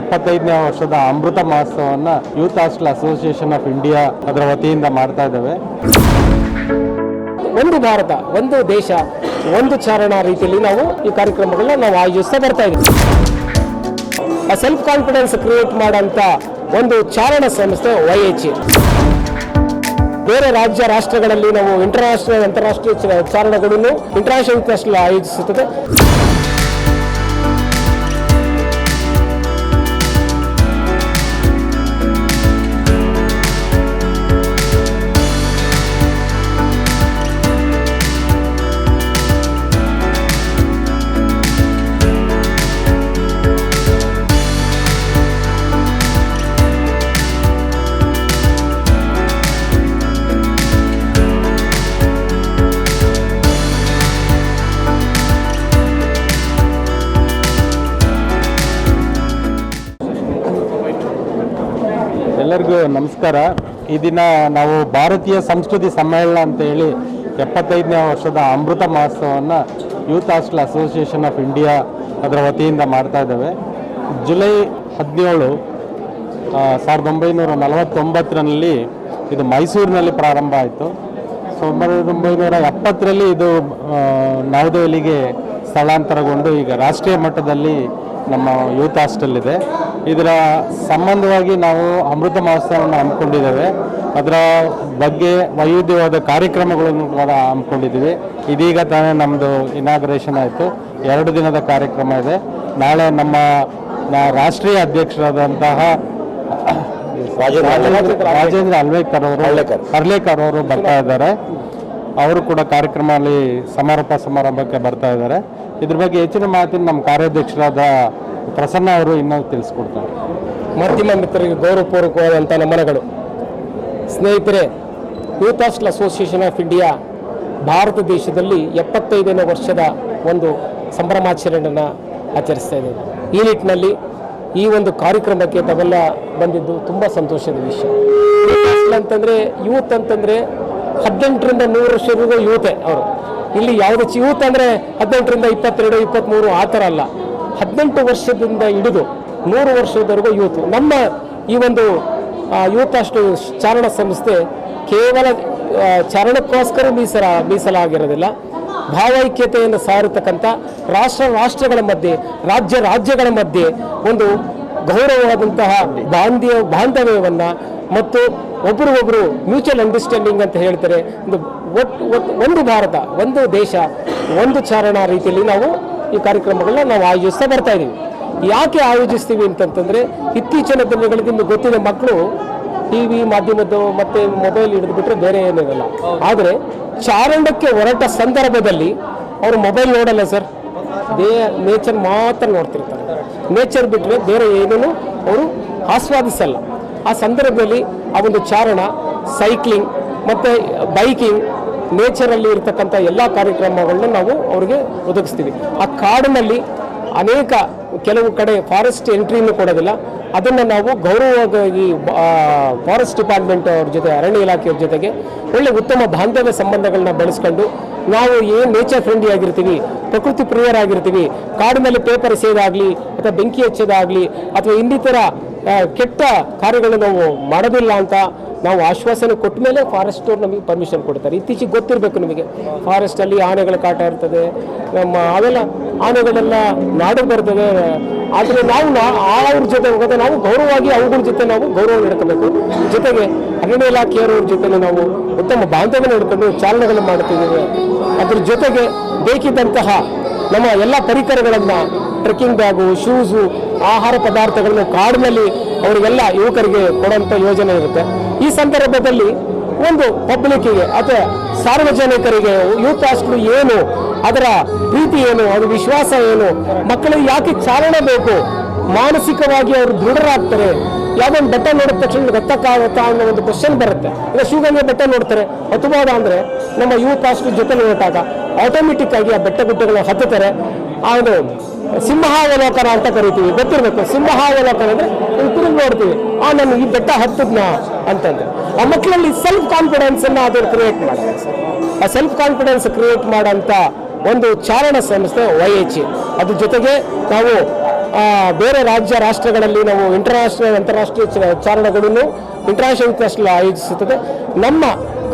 ಎಪ್ಪತ್ತೈದನೇ ವರ್ಷದ ಅಮೃತ ಮಹೋತ್ಸವವನ್ನು youth hostel association of India ಅದರ ವತಿಯಿಂದ ಮಾಡ್ತಾ ಇದ್ದೇವೆ. ಒಂದು ಭಾರತ, ಒಂದು ದೇಶ, ಒಂದು ಚಾರಣ ರೀತಿಯಲ್ಲಿ ನಾವು ಈ ಕಾರ್ಯಕ್ರಮಗಳನ್ನ ನಾವು ಆಯೋಜಿಸ್ತಾ ಬರ್ತಾ ಇದ್ದೀವಿ. ಆ ಸೆಲ್ಫ್ ಕಾನ್ಫಿಡೆನ್ಸ್ ಕ್ರಿಯೇಟ್ ಮಾಡೋಂಥ ಒಂದು ಚಾರಣ ಸಂಸ್ಥೆ ವೈ ಎಚ್ ಬೇರೆ ರಾಜ್ಯ ರಾಷ್ಟ್ರಗಳಲ್ಲಿ ನಾವು ಇಂಟರ್ನ್ಯಾಷನಲ್ ಅಂತಾರಾಷ್ಟ್ರೀಯ ಚಾರಣಗಳನ್ನು ಇಂಟರ್ನ್ಯಾಷನಲ್ ಇಂಟರ್ನ್ಯಾಷನಲ್ ಆಯೋಜಿಸುತ್ತದೆ. ಎಲ್ಲರಿಗೂ ನಮಸ್ಕಾರ. ಈ ದಿನ ನಾವು ಭಾರತೀಯ ಸಂಸ್ಕೃತಿ ಸಮ್ಮೇಳನ ಅಂತ ಹೇಳಿ ಎಪ್ಪತ್ತೈದನೇ ವರ್ಷದ ಅಮೃತ ಮಹೋತ್ಸವವನ್ನು youth hostel association of India ಅದರ ವತಿಯಿಂದ ಮಾಡ್ತಾ ಇದ್ದೇವೆ. ಜುಲೈ ಹದಿನೇಳು ಸಾವಿರದ ಒಂಬೈನೂರ ನಲವತ್ತೊಂಬತ್ತರಲ್ಲಿ ಇದು ಮೈಸೂರಿನಲ್ಲಿ ಪ್ರಾರಂಭ ಆಯಿತು. ಸಾವಿರದ ಒಂಬೈನೂರ ಎಪ್ಪತ್ತರಲ್ಲಿ ಇದು ನವದೆಹಲಿಗೆ ಸ್ಥಳಾಂತರಗೊಂಡು ಈಗ ರಾಷ್ಟ್ರೀಯ ಮಟ್ಟದಲ್ಲಿ ನಮ್ಮ ಯೂತ್ ಹಾಸ್ಟೆಲ್ ಇದೆ. ಇದರ ಸಂಬಂಧವಾಗಿ ನಾವು ಅಮೃತ ಮಹೋತ್ಸವವನ್ನು ಹಮ್ಮಿಕೊಂಡಿದ್ದೇವೆ. ಅದರ ಬಗ್ಗೆ ವೈವಿಧ್ಯವಾದ ಕಾರ್ಯಕ್ರಮಗಳನ್ನು ಕೂಡ ಹಮ್ಮಿಕೊಂಡಿದ್ದೀವಿ. ಇದೀಗ ತಾನೇ ನಮ್ಮದು ಇನಾಗ್ರೇಷನ್ ಆಯಿತು. ಎರಡು ದಿನದ ಕಾರ್ಯಕ್ರಮ ಇದೆ. ನಾಳೆ ನಮ್ಮ ರಾಷ್ಟ್ರೀಯ ಅಧ್ಯಕ್ಷರಾದಂತಹ ರಾಜೇಂದ್ರ ಅಲ್ವೇಕರ್ ಅವರು ಹರ್ಲೇಕರ್. ಅವರು ಬರ್ತಾ ಇದ್ದಾರೆ. ಅವರು ಕೂಡ ಕಾರ್ಯಕ್ರಮದಲ್ಲಿ ಸಮಾರೋಪ ಸಮಾರಂಭಕ್ಕೆ ಬರ್ತಾ ಇದ್ದಾರೆ. ಇದ್ರ ಬಗ್ಗೆ ಹೆಚ್ಚಿನ ಮಾಹಿತಿ ನಮ್ಮ ಕಾರ್ಯಾಧ್ಯಕ್ಷರಾದ ಪ್ರಸನ್ನ ಅವರು ಇನ್ನೂ ತಿಳಿಸ್ಕೊಡ್ತಾರೆ. ಮಾಧ್ಯಮ ಮಿತ್ರರಿಗೆ ಗೌರವಪೂರ್ವಕವಾದಂಥ ನಮನಗಳು. ಸ್ನೇಹಿತರೆ, youth hostel association of India Bharat ದೇಶದಲ್ಲಿ ಎಪ್ಪತ್ತೈದನೇ ವರ್ಷದ ಒಂದು ಸಂಭ್ರಮಾಚರಣೆಯನ್ನು ಆಚರಿಸ್ತಾ ಇದೆ. ಈ ನಿಟ್ಟಿನಲ್ಲಿ ಈ ಒಂದು ಕಾರ್ಯಕ್ರಮಕ್ಕೆ ತಾವೆಲ್ಲ ಬಂದಿದ್ದು ತುಂಬ ಸಂತೋಷದ ವಿಷಯ. ಅಂತಂದರೆ, ಯೂತ್ ಅಂತಂದರೆ ಹದಿನೆಂಟರಿಂದ ನೂರು ವರ್ಷವರೆಗೂ ಯೂತೆ ಅವರು. ಇಲ್ಲಿ ಯಾವುದೇ ಯೂತ್ ಅಂದರೆ ಹದಿನೆಂಟರಿಂದ ಇಪ್ಪತ್ತೆರಡು ಇಪ್ಪತ್ತ್ಮೂರು ಆ ಥರ ಅಲ್ಲ. ಹದಿನೆಂಟು ವರ್ಷದಿಂದ ಹಿಡಿದು ನೂರು ವರ್ಷದವರೆಗೂ ಯೂತ್. ನಮ್ಮ ಈ ಒಂದು ಯೂತ್ ಅಷ್ಟು ಚಾರಣ ಸಂಸ್ಥೆ ಕೇವಲ ಚಾರಣಕ್ಕೋಸ್ಕರ ಮೀಸಲ, ಮೀಸಲಾಗಿರೋದಿಲ್ಲ. ಭಾವೈಕ್ಯತೆಯನ್ನು ಸಾರತಕ್ಕಂಥ ರಾಷ್ಟ್ರ, ರಾಷ್ಟ್ರಗಳ ಮಧ್ಯೆ, ರಾಜ್ಯ, ರಾಜ್ಯಗಳ ಮಧ್ಯೆ ಒಂದು ಗೌರವವಾದಂತಹ ಬಾಂಧ್ಯ ಬಾಂಧವ್ಯವನ್ನು ಮತ್ತು ಒಬ್ಬರಿಗೊಬ್ಬರು ಮ್ಯೂಚುವಲ್ ಅಂಡರ್ಸ್ಟ್ಯಾಂಡಿಂಗ್ ಅಂತ ಹೇಳ್ತಾರೆ. ಒಂದು ಒಟ್ಟು ಒಂದು ಭಾರತ, ಒಂದು ದೇಶ, ಒಂದು ಚಾರಣ ರೀತಿಯಲ್ಲಿ ನಾವು ಈ ಕಾರ್ಯಕ್ರಮಗಳನ್ನ ನಾವು ಆಯೋಜಿಸ್ತಾ ಬರ್ತಾ ಇದ್ದೀವಿ ಯಾಕೆ ಆಯೋಜಿಸ್ತೀವಿ ಅಂತಂತಂದರೆ, ಇತ್ತೀಚಿನ ದಿನಗಳಿಗೆ ನಿಮ್ಗೆ ಗೊತ್ತಿದೆ ಮಕ್ಕಳು ಟಿ ವಿ ಮಾಧ್ಯಮದ್ದು ಮತ್ತು ಮೊಬೈಲ್ ಹಿಡಿದು ಬಿಟ್ಟರೆ ಬೇರೆ ಏನಿರಲ್ಲ ಆದರೆ ಚಾರಣಕ್ಕೆ ಹೊರಟ ಸಂದರ್ಭದಲ್ಲಿ ಅವರು ಮೊಬೈಲ್ ನೋಡಲ್ಲ ಸರ್ ದೇ ನೇಚರ್ ಮಾತ್ರ ನೋಡ್ತಿರ್ತಾರೆ. ನೇಚರ್ ಬಿಟ್ಟರೆ ಬೇರೆ ಏನೂ ಅವರು ಆಸ್ವಾದಿಸಲ್ಲ. ಆ ಸಂದರ್ಭದಲ್ಲಿ ಆ ಒಂದು ಚಾರಣ ಸೈಕ್ಲಿಂಗ್ ಮತ್ತು ಬೈಕಿಂಗ್ ನೇಚರಲ್ಲಿ ಇರ್ತಕ್ಕಂಥ ಎಲ್ಲ ಕಾರ್ಯಕ್ರಮಗಳನ್ನ ನಾವು ಅವ್ರಿಗೆ ಒದಗಿಸ್ತೀವಿ. ಆ ಕಾಡಿನಲ್ಲಿ ಅನೇಕ ಕೆಲವು ಕಡೆ ಫಾರೆಸ್ಟ್ ಎಂಟ್ರಿನೂ ಕೊಡೋದಿಲ್ಲ. ಅದನ್ನು ನಾವು ಗೌರವವಾಗಿ ಫಾರೆಸ್ಟ್ ಡಿಪಾರ್ಟ್ಮೆಂಟ್ ಅವ್ರ ಜೊತೆ, ಅರಣ್ಯ ಇಲಾಖೆಯವ್ರ ಜೊತೆಗೆ ಒಳ್ಳೆ ಉತ್ತಮ ಬಾಂಧವ್ಯ ಸಂಬಂಧಗಳನ್ನ ಬೆಳೆಸ್ಕೊಂಡು ನಾವು ಏನು ನೇಚರ್ ಫ್ರೆಂಡ್ಲಿ ಆಗಿರ್ತೀವಿ, ಪ್ರಕೃತಿ ಪ್ರಿಯರಾಗಿರ್ತೀವಿ, ಕಾಡಿನಲ್ಲಿ ಪೇಪರ್ ಸೇದಾಗಲಿ ಅಥವಾ ಬೆಂಕಿ ಹಚ್ಚೋದಾಗಲಿ, ಅಥವಾ ಇನ್ನಿತರ ಕೆಟ್ಟ ಕಾರ್ಯಗಳು ನಾವು ಮಾಡೋದಿಲ್ಲ ಅಂತ ನಾವು ಆಶ್ವಾಸನೆ ಕೊಟ್ಟ ಮೇಲೆ ಫಾರೆಸ್ಟ್ ಅವ್ರು ನಮಗೆ ಪರ್ಮಿಷನ್ ಕೊಡ್ತಾರೆ. ಇತ್ತೀಚೆಗೆ ಗೊತ್ತಿರಬೇಕು ನಿಮಗೆ. ಫಾರೆಸ್ಟಲ್ಲಿ ಆನೆಗಳ ಕಾಟ ಇರ್ತದೆ, ನಮ್ಮ ಅವೆಲ್ಲ ಆನೆಗಳೆಲ್ಲ ನಾಡು ಬರ್ತದೆ. ಆದರೆ ನಾವು ಅವ್ರ ಜೊತೆ ಹೋಗೋದೇ, ನಾವು ಗೌರವವಾಗಿ ಅವುಗಳ ಜೊತೆ ನಾವು ಗೌರವ ನಡ್ಕೋಬೇಕು ಜೊತೆಗೆ ಅರಣ್ಯ ಇಲಾಖೆಯವರ ಜೊತೆ ನಾವು ಉತ್ತಮ ಬಾಂಧವ್ಯ ನಡ್ಕೊಂಡು ಚಾಲನೆಗಳನ್ನು ಮಾಡ್ತಿದ್ದೇವೆ. ಅದ್ರ ಜೊತೆಗೆ ಬೇಕಿದ್ದಂತಹ ನಮ್ಮ ಎಲ್ಲ ಪರಿಕರಗಳನ್ನು ಟ್ರೆಕ್ಕಿಂಗ್ ಬ್ಯಾಗು ಶೂಸು ಆಹಾರ ಪದಾರ್ಥಗಳನ್ನು ಕಾಡಿನಲ್ಲಿ ಅವರಿಗೆಲ್ಲ ಯುವಕರಿಗೆ ಕೊಡುವಂಥ ಯೋಜನೆ ಇರುತ್ತೆ. ಈ ಸಂದರ್ಭದಲ್ಲಿ ಒಂದು ಪಬ್ಲಿಕ್ಕಿಗೆ ಅಥವಾ ಸಾರ್ವಜನಿಕರಿಗೆ ಯೂತ್ ಹಾಸ್ಟೆಲ್ ಏನು, ಅದರ ಪ್ರೀತಿ ಏನು, ಅದು ವಿಶ್ವಾಸ ಏನು, ಮಕ್ಕಳಿಗೆ ಯಾಕೆ ಚಾಲನೆ ಬೇಕು? ಮಾನಸಿಕವಾಗಿ ಅವರು ದೃಢರಾಗ್ತಾರೆ. ಯಾವ್ದೊಂದು ಬೆಟ್ಟ ನೋಡಿದ ತಕ್ಷಣ ಗೊತ್ತಕ್ಕಾಗುತ್ತಾ ಅನ್ನೋ ಒಂದು ಕ್ವಶನ್ ಬರುತ್ತೆ. ಈಗ ಶಿವಗಂಗೆ ಬೆಟ್ಟ ನೋಡ್ತಾರೆ. ಹತ್ತುವಾಗ ಅಂದರೆ ನಮ್ಮ ಯೂತ್ ಹಾಸ್ಟೆಲ್ ಜೊತೆ ನೋಡಿದಾಗ ಆಟೋಮೆಟಿಕ್ ಆಗಿ ಆ ಬೆಟ್ಟ ಗುಡ್ಡಗಳನ್ನ ಹತ್ತುತ್ತಾರೆ. ಅದು ಸಿಂಹಾವಲೋಕನ ಅಂತ ಕರಿತೀವಿ. ಗೊತ್ತಿರಬೇಕು? ಸಿಂಹಾವಲೋಕನ ಅಂದರೆ ನಾವು ತಿರುಗಿ ನೋಡ್ತೀವಿ. ಆ, ನಾನು ಈ ಬೆಟ್ಟ ಹತ್ತದ್ನ ಅಂತಂದ್ರೆ. ಆ ಮಕ್ಕಳಲ್ಲಿ ಸೆಲ್ಫ್ ಕಾನ್ಫಿಡೆನ್ಸ್ ಅನ್ನ ಅದು ಕ್ರಿಯೇಟ್ ಮಾಡ್ತಾರೆ ಆ ಸೆಲ್ಫ್ ಕಾನ್ಫಿಡೆನ್ಸ್ ಕ್ರಿಯೇಟ್ ಮಾಡೋಂಥ ಒಂದು ಚಾರಣ ಸಂಸ್ಥೆ ವೈ ಎಚ್ ಅದ್ರ ಜೊತೆಗೆ ನಾವು ಬೇರೆ ರಾಜ್ಯ ರಾಷ್ಟ್ರಗಳಲ್ಲಿ ನಾವು ಇಂಟರ್ನ್ಯಾಷನಲ್ ಅಂತಾರಾಷ್ಟ್ರೀಯ ಚಾರಣಗಳನ್ನು ಇಂಟರ್ನ್ಯಾಷನಲ್ ಇಂಟರ್ನ್ಯಾಷನಲ್ ಆಯೋಜಿಸುತ್ತದೆ. ನಮ್ಮ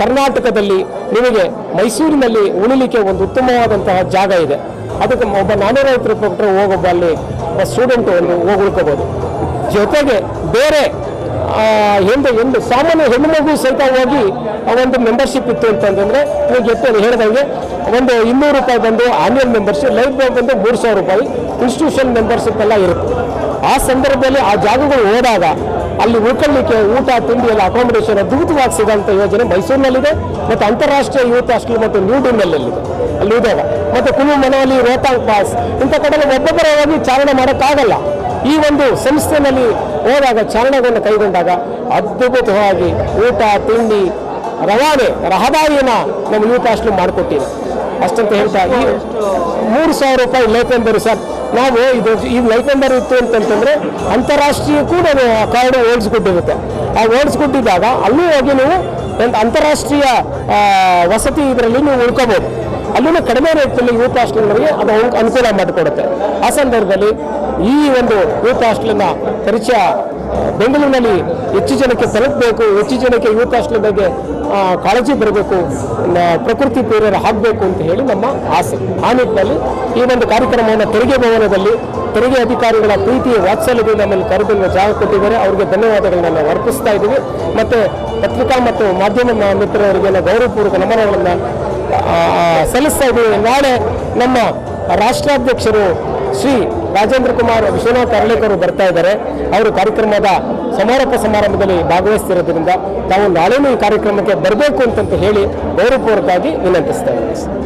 ಕರ್ನಾಟಕದಲ್ಲಿ ನಿಮಗೆ ಮೈಸೂರಿನಲ್ಲಿ ಉಳಿಲಿಕ್ಕೆ ಒಂದು ಉತ್ತಮವಾದಂತಹ ಜಾಗ ಇದೆ. ಅದಕ್ಕೆ ಒಬ್ಬ ನಾನ್ನೂರೈವತ್ತು ರೂಪಾಯಿ ಕೊಟ್ಟರೆ ಹೋಗೊಬ್ಬ ಅಲ್ಲಿ ಸ್ಟೂಡೆಂಟ್ ಒಂದು ಹೋಗಿ ಉಳ್ಕೋಬೋದು ಜೊತೆಗೆ ಬೇರೆ ಹೆಂಡ ಹೆಣ್ಣು ಸಾಮಾನ್ಯ ಹೆಣ್ಣು ಮಗು ಸಹಿತ ಹೋಗಿ ಒಂದು ಮೆಂಬರ್ಶಿಪ್ ಇತ್ತು ಅಂತಂದ್ರೆ ನೀವು ಹೇಳಿದ ಹೇಳಿದಂಗೆ ಒಂದು ಇನ್ನೂರು ರೂಪಾಯಿ ಬಂದು ಆನ್ಯುವಲ್ ಮೆಂಬರ್ಶಿಪ್ ಲೈಫ್ ಬಂದು ಮೂರು ಸಾವಿರ ರೂಪಾಯಿ ಇನ್ಸ್ಟಿಟ್ಯೂಷನ್ ಮೆಂಬರ್ಶಿಪ್ ಎಲ್ಲ ಇರುತ್ತೆ. ಆ ಸಂದರ್ಭದಲ್ಲಿ ಆ ಜಾಗಗಳು ಹೋದಾಗ ಅಲ್ಲಿ ಉಳ್ಕೊಳ್ಳಿಕ್ಕೆ ಊಟ, ತಿಂಡಿ ಎಲ್ಲ ಅಕಾಮಿಡೇಷನ್ ಅದ್ಭುತವಾಗಿ ಸಿಗೋಂಥ ಯೋಜನೆ ಮೈಸೂರಿನಲ್ಲಿದೆ. ಮತ್ತು ಅಂತಾರಾಷ್ಟ್ರೀಯ ಯೂತ್ ಹಾಸ್ಟೆಲ್ ಮತ್ತು ನ್ಯೂ ಅಲ್ಲಿ ಇದಾಗ ಮತ್ತು ಕುಲು ಮನೆಯಲ್ಲಿ ರೋಹತಾಂಗ್ ಪಾಸ್ ಇಂಥ ಕಡೆಗೆ ಒಬ್ಬೊಬ್ಬರವಾಗಿ ಚಾಲನೆ ಮಾಡೋಕ್ಕಾಗಲ್ಲ. ಈ ಒಂದು ಸಂಸ್ಥೆಯಲ್ಲಿ ಹೋದಾಗ ಚಾಲನೆಗಳನ್ನು ಕೈಗೊಂಡಾಗ ಅದ್ಭುತವಾಗಿ ಊಟ, ತಿಂಡಿ, ರವಾನೆ, ರಹದಾರಿಯನ್ನ ನಮ್ಮ ಯೂತ್ ಹಾಸ್ಟೆಲ್ ಮಾಡಿಕೊಟ್ಟಿದೆ. ಅಷ್ಟಂತ ಹೇಳ್ತಾ ಮೂರು ಸಾವಿರ ರೂಪಾಯಿ ಲೈಫೆಂಬರ್ ಸರ್ ನಾವು ಇದು ಈ ನಂಬರ್ ಇತ್ತು ಅಂತಂತಂದ್ರೆ ಅಂತಾರಾಷ್ಟ್ರೀಯಕ್ಕೂ ನಾನು ಕಾರ್ಡು ಓಡಿಸ್ಕೊಟ್ಟಿರುತ್ತೆ ಆ ಓಡಿಸ್ಕೊಟ್ಟಿದ್ದಾಗ ಅಲ್ಲೂ ಹೋಗಿ ನೀವು ಅಂತಾರಾಷ್ಟ್ರೀಯ ವಸತಿ ಇದರಲ್ಲಿ ನೀವು ಉಳ್ಕೋಬೋದು. ಅಲ್ಲಿನ ಕಡಿಮೆ ರೇಟ್ನಲ್ಲಿ ಯೂತ್ ಹಾಸ್ಟೆಲ್ನವರಿಗೆ ಅದು ಅನು- ಅನುಕೂಲ ಮಾಡಿಕೊಡುತ್ತೆ. ಆ ಸಂದರ್ಭದಲ್ಲಿ ಈ ಒಂದು ಯೂತ್ ಹಾಸ್ಟೆಲ್ನ ಪರಿಚಯ ಆ, ಬೆಂಗಳೂರಿನಲ್ಲಿ ಹೆಚ್ಚು ಜನಕ್ಕೆ ತಲುಪಬೇಕು, ಹೆಚ್ಚು ಜನಕ್ಕೆ ಹಾಸ್ಟೆಲ್ ಬಗ್ಗೆ ಕಾಳಜಿ ಬರಬೇಕು ಪ್ರಕೃತಿ ಪ್ರೇರರ ಆಗಬೇಕು ಅಂತ ಹೇಳಿ ನಮ್ಮ ಆಸೆ. ಆ ನಿಟ್ಟಿನಲ್ಲಿ ಈ ಒಂದು ಕಾರ್ಯಕ್ರಮವನ್ನು ತೆರಿಗೆ ಭವನದಲ್ಲಿ ತೆರಿಗೆ ಅಧಿಕಾರಿಗಳ ಪ್ರೀತಿ ವಾತ್ಸಲ್ಯದಿಂದ ನಮ್ಮಲ್ಲಿ ಕರೆದಿರುವ ಜಾಗ ಕೊಟ್ಟಿದ್ದಾರೆ. ಅವರಿಗೆ ಧನ್ಯವಾದಗಳನ್ನ ನಾವು ಅರ್ಪಿಸ್ತಾ ಇದ್ದೀವಿ ಮತ್ತು ಪತ್ರಿಕಾ ಮತ್ತು ಮಾಧ್ಯಮ ಮ- ಮಿತ್ರರಿಗೆ ನಾವು ಗೌರವಪೂರ್ವಕ ನಮನಗಳನ್ನು ಸಲ್ಲಿಸ್ತಾ ಇದ್ದೀವಿ ನಾಳೆ ನಮ್ಮ ರಾಷ್ಟ್ರಾಧ್ಯಕ್ಷರು ಶ್ರೀ ರಾಜೇಂದ್ರ ಕುಮಾರ್ ವಿಶ್ವನಾಥ್ ಬರ್ತಾ ಇದ್ದಾರೆ. ಅವರು ಕಾರ್ಯಕ್ರಮದ ಸಮಾರೋಪ ಸಮಾರಂಭದಲ್ಲಿ ಭಾಗವಹಿಸ್ತಿರೋದ್ರಿಂದ ತಾವು ನಾಳೆನೂ ಈ ಕಾರ್ಯಕ್ರಮಕ್ಕೆ ಬರಬೇಕು ಅಂತಂತ ಹೇಳಿ ಗೌರವಪೂರ್ವಕವಾಗಿ ವಿನಂತಿಸ್ತಾ ಇದ್ದೀವಿ